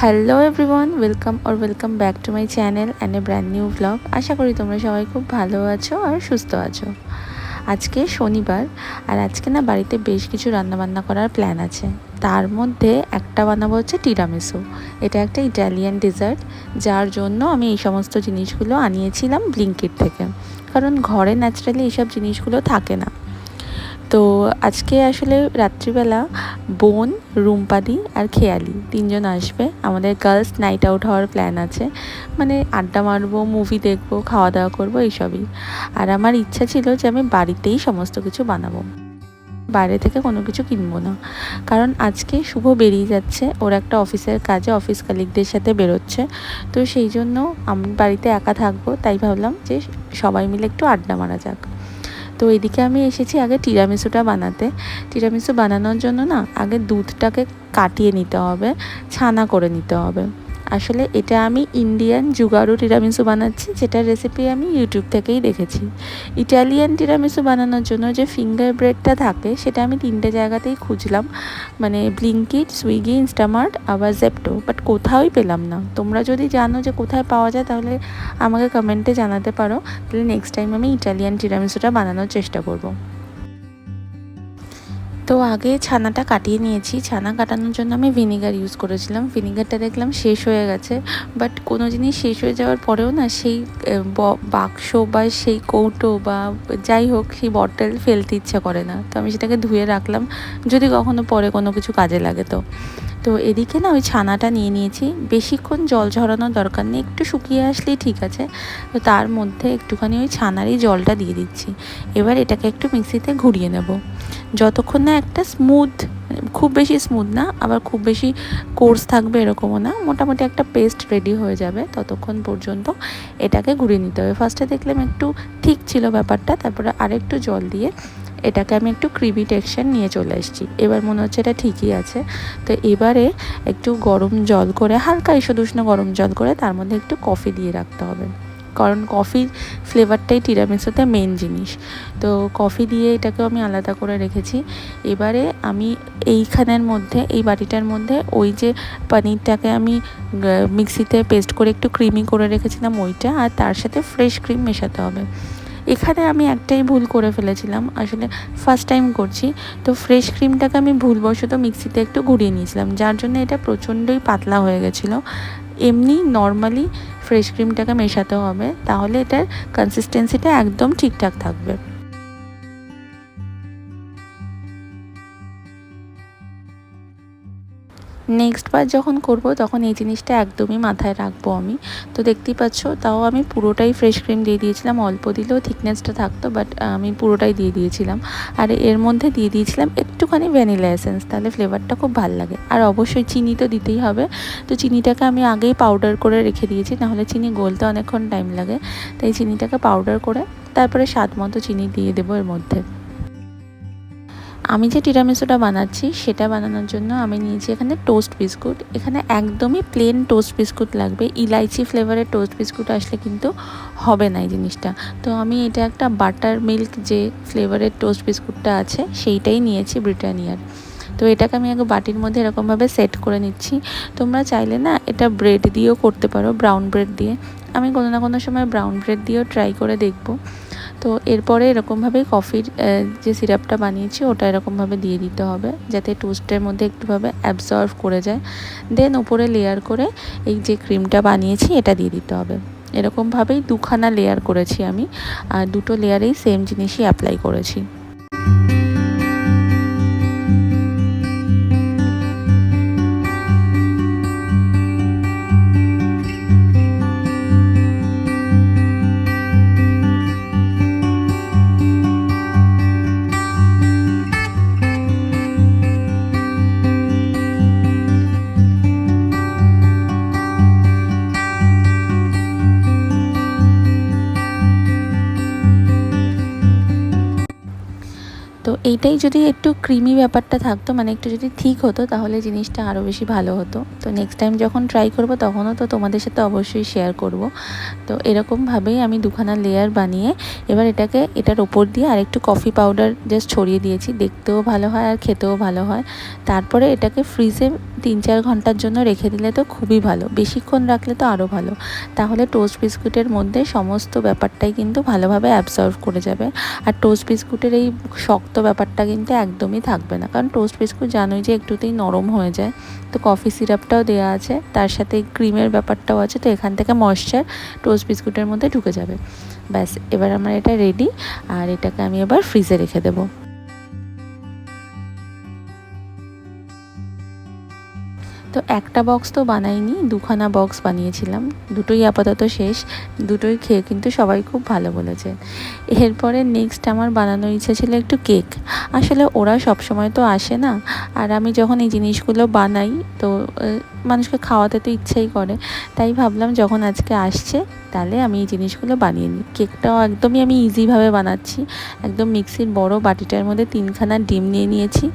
Hello everyone welcome or welcome back to my channel and a brand new blog আশা করি তোমরা সবাই খুব ভালো আছো আর সুস্থ আছো। আজকে শনিবার, আর আজকে না বাড়িতে বেশ কিছু রান্নাবান্না করার প্ল্যান আছে। তার মধ্যে একটা বানাবো হচ্ছে টিরামিসু এটা একটা ইটালিয়ান ডেজার্ট যার জন্য আমি এই সমস্ত জিনিসগুলো আনিয়েছিলাম ব্লিঙ্কিট থেকে। কারণ ঘরে ন্যাচারালি এইসব জিনিসগুলো থাকে না। তো আজকে আসলে রাত্রিবেলা বোন, রুম্পাদি আর খেয়ালি তিনজন আসবে। আমাদের গার্লস নাইট আউট হওয়ার প্ল্যান আছে। মানে আড্ডা মারবো মুভি দেখব খাওয়া দাওয়া করব, এইসবই। আর আমার ইচ্ছা ছিল যে আমি বাড়িতেই সমস্ত কিছু বানাবো। বাইরে থেকে কোনো কিছু কিনবো না। কারণ আজকে শুভ বেরিয়ে যাচ্ছে। ওর একটা অফিসের কাজে অফিস কালিকদের সাথে বেরোচ্ছে। তো সেই জন্য আমি বাড়িতে একা থাকব। তাই ভাবলাম যে সবাই মিলে একটু আড্ডা মারা যাক। তো এদিকে আমি এসেছি আগে টিরামিসুটা বানাতে। টিরামিসু বানানোর জন্য না আগে দুধটাকে কাটিয়ে নিতে হবে, ছানা করে নিতে হবে। আসলে এটা আমি ইন্ডিয়ান জুগারু টিরামিসু বানাচ্ছি যেটার রেসিপি আমি ইউটিউব থেকেই দেখেছি। ইটালিয়ান টিরামিসু বানানোর জন্য যে ফিঙ্গার ব্রেডটা থাকে, সেটা আমি তিনটে জায়গাতেই খুঁজলাম। মানে ব্লিঙ্কিট সুইগি ইনস্টামার্ট আবার জেপটো বাট কোথাওই পেলাম না। তোমরা যদি জানো যে কোথায় পাওয়া যায়, তাহলে আমাকে কমেন্টে জানাতে পারো। তাহলে নেক্সট টাইম আমি ইটালিয়ান টিরামিসুটা বানানোর চেষ্টা করব। তো আগে ছানাটা কাটিয়ে নিয়েছি। ছানা কাটানোর জন্য আমি ভিনিগার ইউজ করেছিলাম। ভিনিগারটা দেখলাম শেষ হয়ে গেছে। বাট কোনো জিনিস শেষ হয়ে যাওয়ার পরেও না সেই বাক্স বা সেই কৌটো বা যাই হোক সেই বটল ফেলতে ইচ্ছা করে না। তো আমি সেটাকে ধুয়ে রাখলাম। যদি কখনো পরে কোনো কিছু কাজে লাগে তো। তো এদিকে না ওই ছানাটা নিয়ে নিয়েছি। বেশিক্ষণ জল ঝরানোর দরকার নেই। একটু শুকিয়ে আসলেই ঠিক আছে। তো তার মধ্যে একটুখানি ওই ছানারই জলটা দিয়ে দিচ্ছি। এবার এটাকে একটু মিক্সিতে ঘুরিয়ে নেব। যতক্ষণ না একটা স্মুথ খুব বেশি স্মুথ না, আবার খুব বেশি কোর্স থাকবে এরকমও না, মোটামুটি একটা পেস্ট রেডি হয়ে যাবে ততক্ষণ পর্যন্ত এটাকে ঘুরিয়ে নিতে হবে। ফার্স্টে দেখলাম একটু ঠিক ছিল ব্যাপারটা, তারপরে আরেকটু জল দিয়ে এটাকে আমি একটু ক্রিমি টেক্সচার নিয়ে চলে এসেছি। এবার মনে হচ্ছে এটা ঠিকই আছে। তো এবারে একটু গরম জল করে, হালকা ঈষদুষ্ণ গরম জল করে, তার মধ্যে একটু কফি দিয়ে রাখতে হবে। কারণ কফির ফ্লেভারটাই টিরামিসুতে মেন জিনিস। তো কফি দিয়ে এটাকে আমি আলাদা করে রেখেছি। এবারে আমি এইখানের মধ্যে, এই বাটিটার মধ্যে ওই যে পনিরটাকে আমি মিক্সিতে পেস্ট করে একটু ক্রিমি করে রেখেছিলাম ওইটা, আর তার সাথে ফ্রেশ ক্রিম মেশাতে হবে। এখানে আমি একটাই ভুল করে ফেলেছিলাম, আসলে ফার্স্ট টাইম করছি। তো ফ্রেশ ক্রিমটাকে আমি ভুলবশত মিক্সিতে একটু ঘুরিয়ে নিয়েছিলাম, যার জন্য এটা প্রচণ্ডই পাতলা হয়ে গেছিল। এমনি নর্মালি ফ্রেশ ক্রিমটাকে মেশাতে হবে, তাহলে এটার কনসিস্টেন্সিটা একদম ঠিকঠাক থাকবে। নেক্সট বার যখন করব, তখন এই জিনিসটা একদমই মাথায় রাখব আমি। তো দেখতেই পাচ্ছ, তাও আমি পুরোটাই ফ্রেশ ক্রিম দিয়ে দিয়েছিলাম, অল্প দিলেও থিকনেসটা থাকতো বাট আমি পুরোটাই দিয়ে দিয়েছিলাম। আর এর মধ্যে দিয়ে দিয়েছিলাম একটুখানি ভ্যানিলা এসেন্স, তাহলে ফ্লেভারটা খুব ভালো লাগে। আর অবশ্যই চিনি তো দিতেই হবে। তো চিনিটাকে আমি আগেই পাউডার করে রেখে দিয়েছি, নাহলে চিনি গলতে অনেকক্ষণ টাইম লাগে। তাই চিনিটাকে পাউডার করে তারপরে স্বাদ মতো চিনি দিয়ে দেবো এর মধ্যে। আমি যে টিরামিসুটা বানাচ্ছি, সেটা বানানোর জন্য আমি নিয়েছি এখানে টোস্ট বিস্কুট এখানে একদমই প্লেন টোস্ট বিস্কুট লাগবে। ইলাইচি ফ্লেভারের টোস্ট বিস্কুট আসলে কিন্তু হবে না এই জিনিসটা। তো আমি এটা একটা বাটার মিল্ক যে ফ্লেভারের টোস্ট বিস্কুটটা আছে, সেইটাই নিয়েছি ব্রিটানিয়ার। তো এটাকে আমি আগে বাটির মধ্যে এরকমভাবে সেট করে নিচ্ছি। তোমরা চাইলে না এটা ব্রেড দিয়েও করতে পারো ব্রাউন ব্রেড দিয়ে। আমি কোনো না কোনো সময় ব্রাউন ব্রেড দিয়েও ট্রাই করে দেখব। তো এরপরে এরকমভাবে কফির যে সিরাপটা বানিয়েছি ওটা এরকমভাবে দিয়ে দিতে হবে যাতে টোস্টের মধ্যে একটুভাবে অ্যাবজর্ভ করে যায়। দেন ওপরে লেয়ার করে এই যে ক্রিমটা বানিয়েছি এটা দিয়ে দিতে হবে। এরকমভাবেই দুখানা লেয়ার করেছি আমি আর দুটো লেয়ারেই সেম জিনিসই অ্যাপ্লাই করেছি। এইটাই যদি একটু ক্রিমি ব্যাপারটা থাকতো মানে একটু যদি ঠিক হতো, তাহলে জিনিসটা আরও বেশি ভালো হতো। তো নেক্সট টাইম যখন ট্রাই করব, তখনও তো তোমাদের সাথে অবশ্যই শেয়ার করব। তো এরকমভাবেই আমি দুখানা লেয়ার বানিয়ে, এবার এটাকে, এটার ওপর দিয়ে আর একটু কফি পাউডার জাস্ট ছড়িয়ে দিয়েছি। দেখতেও ভালো হয় আর খেতেও ভালো হয়। তারপরে এটাকে ফ্রিজে তিন চার ঘণ্টার জন্য রেখে দিলে তো খুবই ভালো। বেশিক্ষণ রাখলে তো আরও ভালো। তাহলে টোস্ট বিস্কুটের মধ্যে সমস্ত ব্যাপারটাই কিন্তু ভালোভাবে অ্যাবজর্ভ করে যাবে। আর টোস্ট বিস্কুটের এই শক্ত ব্যাপারটা কিন্তু একদমই থাকবে না। কারণ টোস্ট বিস্কুট জানোই যে একটুতেই নরম হয়ে যায়। তো কফি সিরাপটাও দেওয়া আছে। তার সাথে ক্রিমের ব্যাপারটাও আছে। তো এখান থেকে ময়শ্চার টোস্ট বিস্কুটের মধ্যে ঢুকে যাবে। ব্যাস, এবার আমার এটা রেডি আর এটাকে আমি এবার ফ্রিজে রেখে দেবো। তো একটা বক্স তো বানাইনি, দুখানা বক্স বানিয়েছিলাম। দুটোই আপাতত শেষ, দুটোই খেয়ে কিন্তু সবাই খুব ভালো বলেছে। এরপরে নেক্সট আমার বানানোর ইচ্ছা ছিল একটু কেক আসলে ওরা সব সময় তো আসে না, আর আমি যখন এই জিনিসগুলো বানাই, তো মানুষকে খাওয়াতে তো ইচ্ছাই করে। তাই ভাবলাম যখন আজকে আসছে, তাহলে আমি এই জিনিসগুলো বানিয়ে নিই। কেকটাও একদমই আমি ইজিভাবে বানাচ্ছি। একদম মিক্সির বড় বাটিটার মধ্যে তিনখানা ডিম নিয়ে নিয়েছি।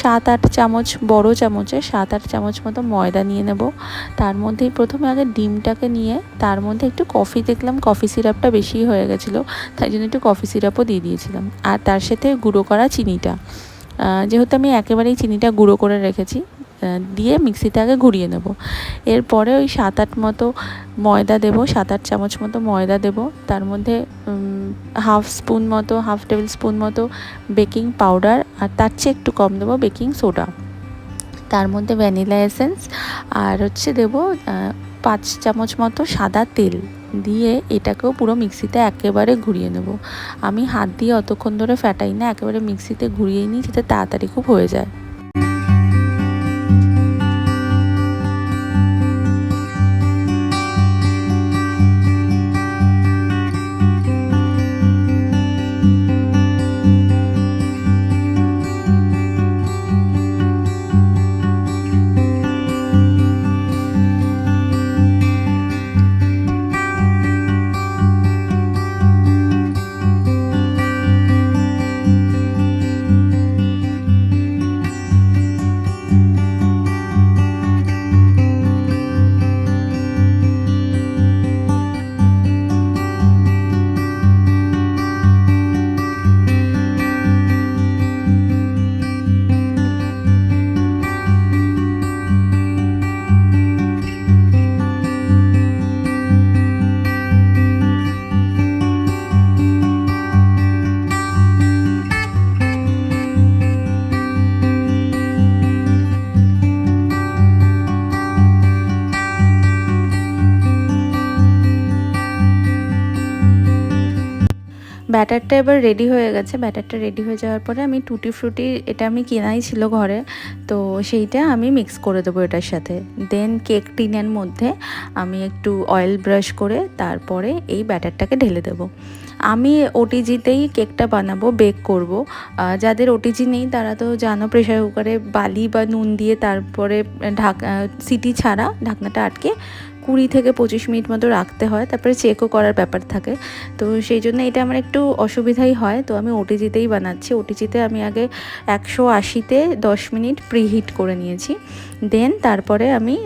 সাত আট চামচ, বড় চামচে সাত আট চামচ মতো ময়দা নিয়ে নেব। তার মধ্যেই প্রথমে আগে ডিমটাকে নিয়ে, তার মধ্যে একটু কফি দেখলাম। কফি সিরাপটা বেশি হয়ে গেছিল, তাই জন্য একটু কফি সিরাপও দিয়ে দিয়েছিলাম। আর তার সাথে গুঁড়ো করা চিনিটা। যেহেতু আমি একেবারেই চিনিটা গুঁড়ো করে রেখেছি দিয়ে মিক্সিতে আগে ঘুরিয়ে নেব। এরপরে ওই সাত আট মতো ময়দা দেবো সাত আট চামচ মতো ময়দা দেবো। তার মধ্যে হাফ স্পুন মতো, হাফ টেবিল স্পুন মতো বেকিং পাউডার আর তার চেয়ে একটু কম দেবো বেকিং সোডা। তার মধ্যে ভ্যানিলা এসেন্স আর হচ্ছে দেবো পাঁচ চামচ মতো সাদা তেল দিয়ে এটাকেও পুরো মিক্সিতে একেবারে ঘুরিয়ে নেব। আমি হাত দিয়ে অতক্ষণ ধরে ফ্যাটাই না, একেবারে মিক্সিতে ঘুরিয়ে নিই, যাতে তাড়াতাড়ি খুব হয়ে যায়। ব্যাটারটা এবার রেডি হয়ে গেছে। ব্যাটারটা রেডি হয়ে যাওয়ার পরে আমি টুটি ফ্রুটি এটা আমি কেনাই ছিল ঘরে। তো সেইটা আমি মিক্স করে দেবো এটার সাথে। দেন কেক টিনের মধ্যে আমি একটু অয়েল ব্রাশ করে তারপরে এই ব্যাটারটাকে ঢেলে দেবো। আমি ওটিজিতেই কেকটা বানাবো বেক করব। যাদের ওটিজি নেই তারা তো জানো প্রেশার কুকারে বালি বা নুন দিয়ে তারপরে ঢাক সিটি ছাড়া ঢাকনাটা আটকে কুড়ি থেকে পঁচিশ মিনিট মতো রাখতে হয়, তারপরে চেকও করার ব্যাপার থাকে। তো সেই জন্য এটা আমার একটু অসুবিধাই হয়। তো আমি ওটিজিতেই বানাচ্ছি। ওটিজিতে আমি আগে একশো আশিতে দশ মিনিট প্রিহিট করে নিয়েছি। দেন তারপরে আমি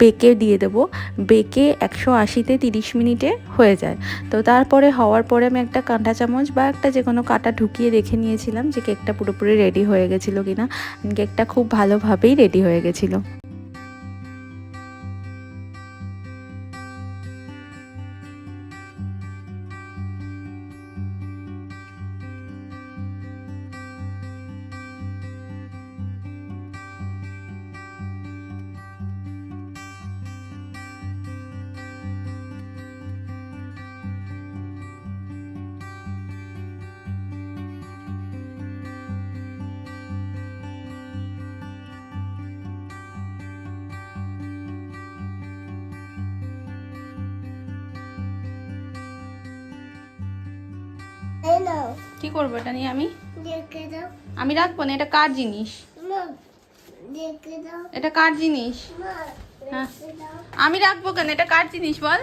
বেকে দিয়ে দেবো। বেকে একশো আশিতে তিরিশ মিনিটে হয়ে যায়। তো তারপরে হওয়ার পরে আমি একটা কাঁটা চামচ বা একটা যে কোনো কাঁটা ঢুকিয়ে দেখে নিয়েছিলাম যে কেকটা পুরোপুরি রেডি হয়ে গেছিল কিনা। কেকটা খুব ভালোভাবেই রেডি হয়ে গেছিল। কি করব এটা নিয়ে আমি? আমি রাখব না এটা কার জিনিস? এটা কার জিনিস? হ্যাঁ। আমি রাখব কেন? এটা কার জিনিস বল?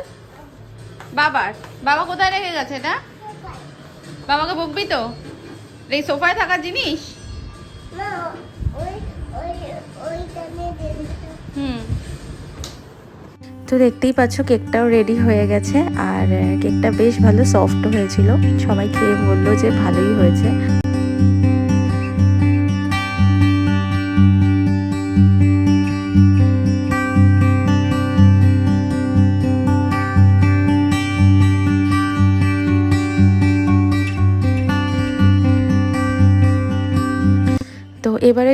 বাবার। বাবা কোথায় রেখে গেছে এটা? বাবাকে বকবি তো? এই সোফায় থাকার জিনিস? না ওই ওই ওইখানে দিন হুম। তো দেখতেই পাচ্ছ কেকটাও রেডি হয়ে গেছে আর কেকটা বেশ ভালো সফট হয়েছিল। সবাই খেয়ে বলল যে ভালোই হয়েছে।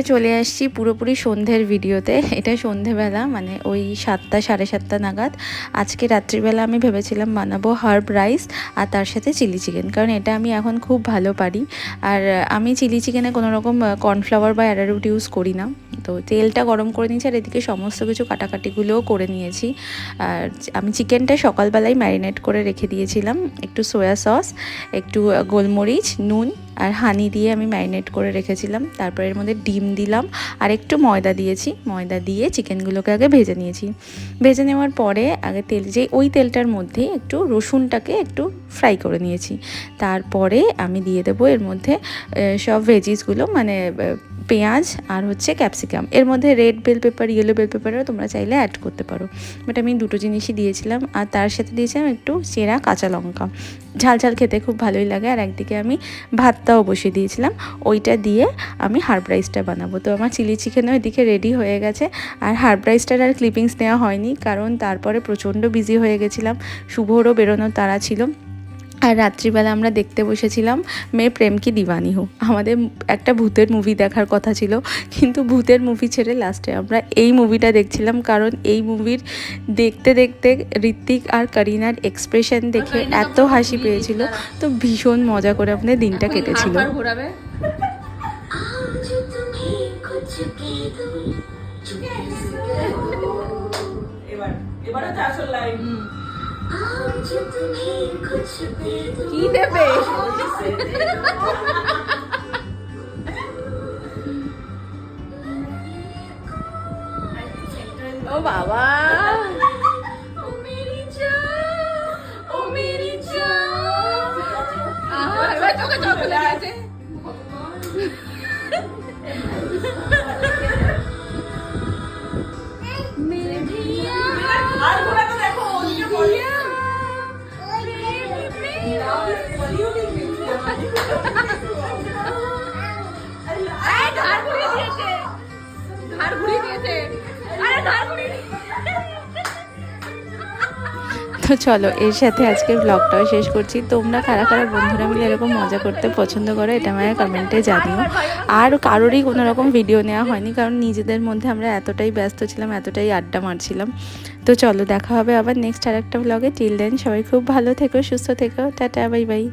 এবারে চলে আসছি পুরোপুরি সন্ধ্যের ভিডিওতে। এটা সন্ধেবেলা মানে ওই সাতটা, সাড়ে সাতটা নাগাদ। আজকে রাত্রিবেলা আমি ভেবেছিলাম বানাবো হার্ব রাইস আর তার সাথে চিলি চিকেন, কারণ এটা আমি এখন খুব ভালো পারি। আর আমি চিলি চিকেনে কোনো রকম কর্নফ্লাওয়ার বা অ্যারারুট ইউজ করি না। তো তেলটা গরম করে নিয়েছি আর এদিকে সমস্ত কিছু কাটাকাটিগুলোও করে নিয়েছি। আর আমি চিকেনটা সকালবেলায় ম্যারিনেট করে রেখে দিয়েছিলাম। একটু সয়া সস, একটু গোলমরিচ, নুন আর হানি দিয়ে আমি ম্যারিনেট করে রেখেছিলাম। তারপর এর মধ্যে ডিম দিলাম আর একটু ময়দা দিয়েছি। ময়দা দিয়ে চিকেনগুলোকে আগে ভেজে নিয়েছি। ভেজে নেওয়ার পরে আগে তেল, যে ওই তেলটার মধ্যে একটু রসুনটাকে একটু ফ্রাই করে নিয়েছি। তারপরে আমি দিয়ে দেবো এর মধ্যে সব ভেজিসগুলো মানে পেঁয়াজ আর হচ্ছে ক্যাপসিকাম। এর মধ্যে red bell pepper yellow bell পেপারও তোমরা চাইলে অ্যাড করতে পারো। বাট আমি দুটো জিনিসই দিয়েছিলাম আর তার সাথে দিয়েছিলাম একটু চেরা কাঁচা লঙ্কা। ঝাল ঝাল খেতে খুব ভালোই লাগে আর একদিকে আমি ভাতটাও বসিয়ে দিয়েছিলাম। ওইটা দিয়ে আমি হার্ব রাইসটা বানাবো। তো আমার চিলি চিকেনও এদিকে রেডি হয়ে গেছে আর হার্ব রাইসটার আর ক্লিপিংস নেওয়া হয়নি কারণ তারপরে প্রচণ্ড বিজি হয়ে গেছিলাম। শুভরও বেরোনোর তারা ছিল। আর রাত্রিবেলা আমরা দেখতে বসেছিলাম মেয়ে প্রেম কি দিওয়ানি হো আমাদের একটা ভূতের মুভি দেখার কথা ছিল কিন্তু ভূতের মুভি ছেড়ে লাস্টে আমরা এই মুভিটা দেখছিলাম কারণ এই মুভির দেখতে দেখতে ঋত্বিক আর করিনার এক্সপ্রেশন দেখে এত হাসি পেয়েছিল তো ভীষণ মজা করে আমাদের দিনটা কেটেছিল। এবার এবার হচ্ছে আসল লাইন কি দেবে? ও বাবা। তো চলো, এর সাথে আজকের ব্লগটাও শেষ করছি। তোমরা কারা কারা বন্ধুরা মিলে এরকম মজা করতে পছন্দ করো, এটা আমায় কমেন্টে জানিও। আর কারোরই কোনো রকম ভিডিও নেওয়া হয়নি, কারণ নিজেদের মধ্যে আমরা এতটাই ব্যস্ত ছিলাম, এতটাই আড্ডা মারছিলাম। তো চলো, দেখা হবে আবার নেক্সট আর একটা ব্লগে টিল দেন সবাই খুব ভালো থেকো, সুস্থ থেকো। Tata bye bye